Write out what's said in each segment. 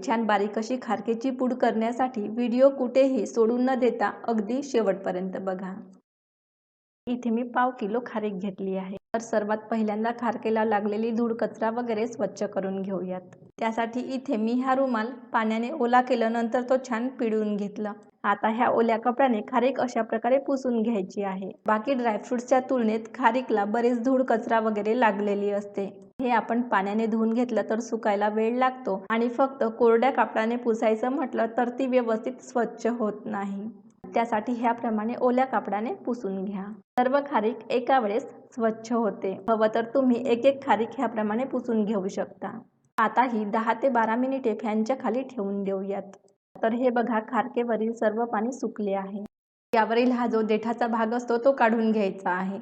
छान बारीक अशी खारकेची पूड करण्यासाठी व्हिडिओ कुठेही सोडून न देता अगदी शेवटपर्यंत बघा. इथे मी पाव किलो खारीक घेतली आहे. तर सर्वात पहिल्यांदा खारकेला लागलेली धूळ कचरा वगैरे स्वच्छ करून घेऊयात. त्यासाठी इथे मी हा रुमाल पाण्याने ओला केलं नंतर तो छान पिळून घेतला. आता ह्या ओल्या कपड्याने खारीक अशा प्रकारे पुसून घ्यायची आहे. बाकी ड्रायफ्रुट्सच्या तुलनेत खारीकला बरेच धूळ कचरा वगैरे लागलेली असते. हे आपण पाण्याने धुवून घेतलं तर सुकायला वेळ लागतो. आणि फक्त कोरड्या कापडाने पुसायचं म्हटलं तर ती व्यवस्थित स्वच्छ होत नाही. त्यासाठी ह्याप्रमाणे ओल्या कापडाने पुसून घ्या. सर्व खारीक एका वेळेस स्वच्छ होते. हवं तर तुम्ही एक एक खारीक ह्याप्रमाणे पुसून घेऊ शकता. आता ही दहा ते बारा मिनिटे फॅनच्या खाली ठेवून देऊयात. तर हे बघा खारकेवरील सर्व पाणी सुकले आहे. यावरील हा जो देठाचा भाग असतो तो काढून घ्यायचा आहे.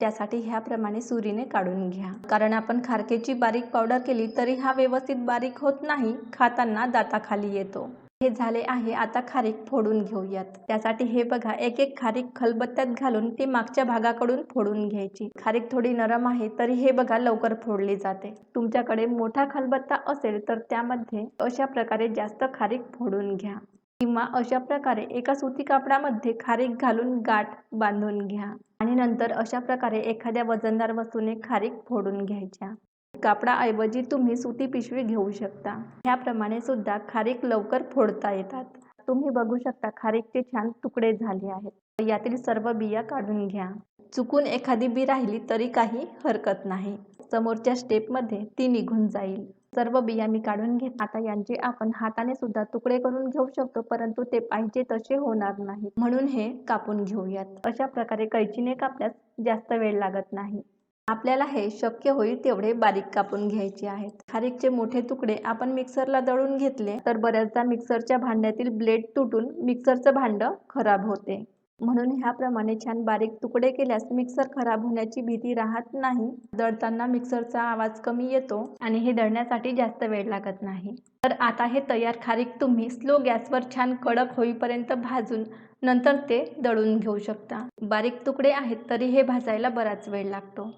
त्यासाठी ह्याप्रमाणे सुरीने काढून घ्या. कारण आपण खारकेची बारीक पावडर केली तरी हा व्यवस्थित बारीक होत नाही खाताना दाताखाली येतो. हे झाले आहे आता खारीक फोडून घेऊयात. त्यासाठी हे बघा एक एक खारीक खलबत्त्यात घालून ती मागच्या भागाकडून फोडून घ्यायची. खारीक थोडी नरम आहे तरी हे बघा लवकर फोडली जाते. तुमच्याकडे मोठा खलबत्ता असेल तर त्यामध्ये अशा प्रकारे जास्त खारीक फोडून घ्या. किंवा अशा प्रकारे एका सुती कापडामध्ये खारीक घालून गाठ बांधून घ्या. आणि नंतर अशा प्रकारे एखाद्या वजनदार वस्तूने खारीक फोडून घ्यायच्या. कापडाऐवजी तुम्ही सुती पिशवी घेऊ शकता. ह्याप्रमाणे सुद्धा खारीक लवकर फोडता येतात. तुम्ही बघू शकता खारीकचे छान तुकडे झाले आहेत. यातील सर्व बिया काढून घ्या. चुकून एखादी बी राहिली तरी काही हरकत नाही. समोरच्या स्टेपमध्ये ती निघून जाईल. सर्व बिया मी काढून घेत. आता यांचे आपण हाताने सुद्धा तुकडे करून घेऊ शकतो परंतु ते पाहिजे तसे होणार नाही म्हणून हे कापून घेऊयात. अशा प्रकारे कैचीने कापल्यास जास्त वेळ लागत नाही. आपल्याला हे शक्य होईल तेवढे बारीक कापून घ्यायचे आहेत. खारीकचे मोठे तुकडे आपण मिक्सरला दळून घेतले तर बऱ्याचदा मिक्सरच्या भांड्यातील ब्लेड तुटून मिक्सरचं भांडं खराब होते. म्हणून ह्याप्रमाणे छान बारीक तुकडे केल्यास मिक्सर खराब होण्याची भीती राहत नाही. दळताना मिक्सरचा आवाज कमी येतो आणि हे दळण्यासाठी जास्त वेळ लागत नाही. तर आता हे तयार खारीक तुम्ही स्लो गॅसवर छान कडक होईपर्यंत भाजून नंतर ते दळून घेऊ शकता. बारीक तुकडे आहेत तरी हे भाजायला बराच वेळ लागतो.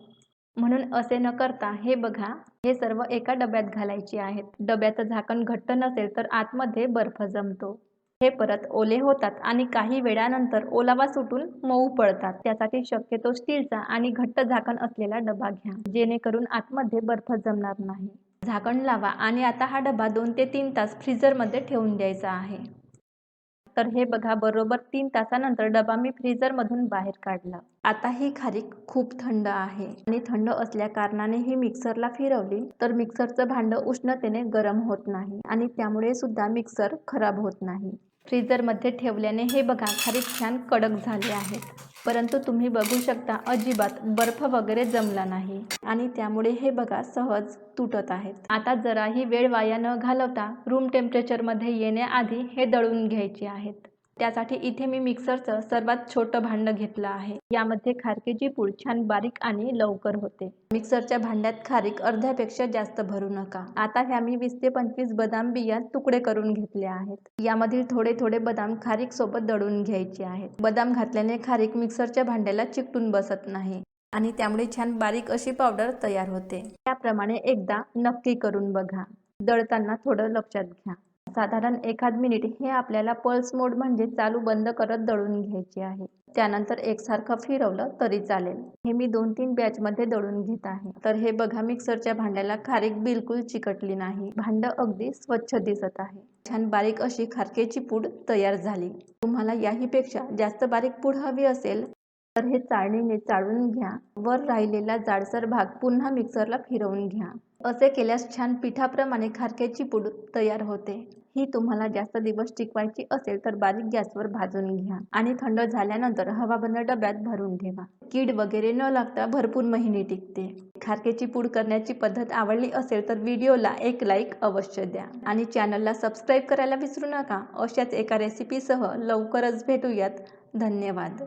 म्हणून असे न करता हे बघा हे सर्व एका डब्यात घालायचे आहेत. डब्याचं झाकण घट्ट नसेल तर आतमध्ये बर्फ जमतो. हे परत ओले होतात आणि काही वेळानंतर ओलावा सुटून मऊ पडतात. त्यासाठी शक्यतो स्टीलचा आणि घट्ट झाकण असलेला डबा घ्या जेणेकरून आतमध्ये बर्फ जमणार नाही. झाकण लावा आणि आता हा डबा दोन ते तीन तास फ्रीजरमध्ये ठेवून द्यायचा आहे. तर हे बघा बरोबर तीन तासानंतर डबा मी फ्रीजरमधून बाहेर काढला. आता ही खारीक खूप थंड आहे आणि थंड असल्या कारणाने ही मिक्सरला फिरवली तर मिक्सरचं भांडं उष्णतेने गरम होत नाही आणि त्यामुळे सुद्धा मिक्सर खराब होत नाही. फ्रीजरमध्ये ठेवल्याने हे बघा खरीच छान कडक झाले आहेत. परंतु तुम्ही बघू शकता अजिबात बर्फ वगैरे जमला नाही. आणि त्यामुळे हे बघा सहज तुटत आहेत. आता जराही वेळ वाया न घालवता रूम टेम्परेचरमध्ये येण्याआधी हे दळून घ्यायचे आहेत. त्यासाठी इथे मी मिक्सरचं सर्वात छोटं भांडं घेतलं आहे. यामध्ये खारकेची पूड छान बारीक आणि लवकर होते. मिक्सरच्या भांड्यात खारीक अर्ध्यापेक्षा जास्त भरू नका. आता ह्या मी वीस ते पंचवीस बदाम बिया तुकडे करून घेतले आहेत. यामधील थोडे थोडे बदाम खारीक सोबत दळून घ्यायचे आहेत. बदाम घातल्याने खारीक मिक्सरच्या भांड्याला चिकटून बसत नाही आणि त्यामुळे छान बारीक अशी पावडर तयार होते. त्याप्रमाणे एकदा नक्की करून बघा. दळताना थोडं लक्षात घ्या. साधारण एखाद मिनिट हे आपल्याला पल्स मोड म्हणजे चालू बंद करत दळून घ्यायचे आहे. त्यानंतर एकसारखं फिरवलं तरी चालेल. हे मी दोन तीन बॅचमध्ये दळून घेत आहे. तर हे बघा मिक्सरच्या भांड्याला खारीक बिलकुल चिकटली नाही. भांड अगदी स्वच्छ दिसत आहे. छान बारीक अशी खारकेची पूड तयार झाली. तुम्हाला याहीपेक्षा जास्त बारीक पूड हवी असेल तर हे चाळणीने चाळून घ्या. वर राहिलेला जाडसर भाग पुन्हा मिक्सरला फिरवून घ्या. असे केल्यास छान पिठाप्रमाणे खारक्याची पूड तयार होते. ही तुम्हाला जास्त दिवस टिकवायची असेल तर बारीक गॅसवर भाजून घ्या आणि थंड झाल्यानंतर हवाबंद डब्यात भरून ठेवा. कीड वगैरे न लागता भरपूर महिने टिकते. खारकेची पूड करण्याची पद्धत आवडली असेल तर व्हिडिओला एक लाईक अवश्य द्या आणि चॅनलला सबस्क्राईब करायला विसरू नका. अशाच एका रेसिपीसह लवकरच भेटूयात. धन्यवाद.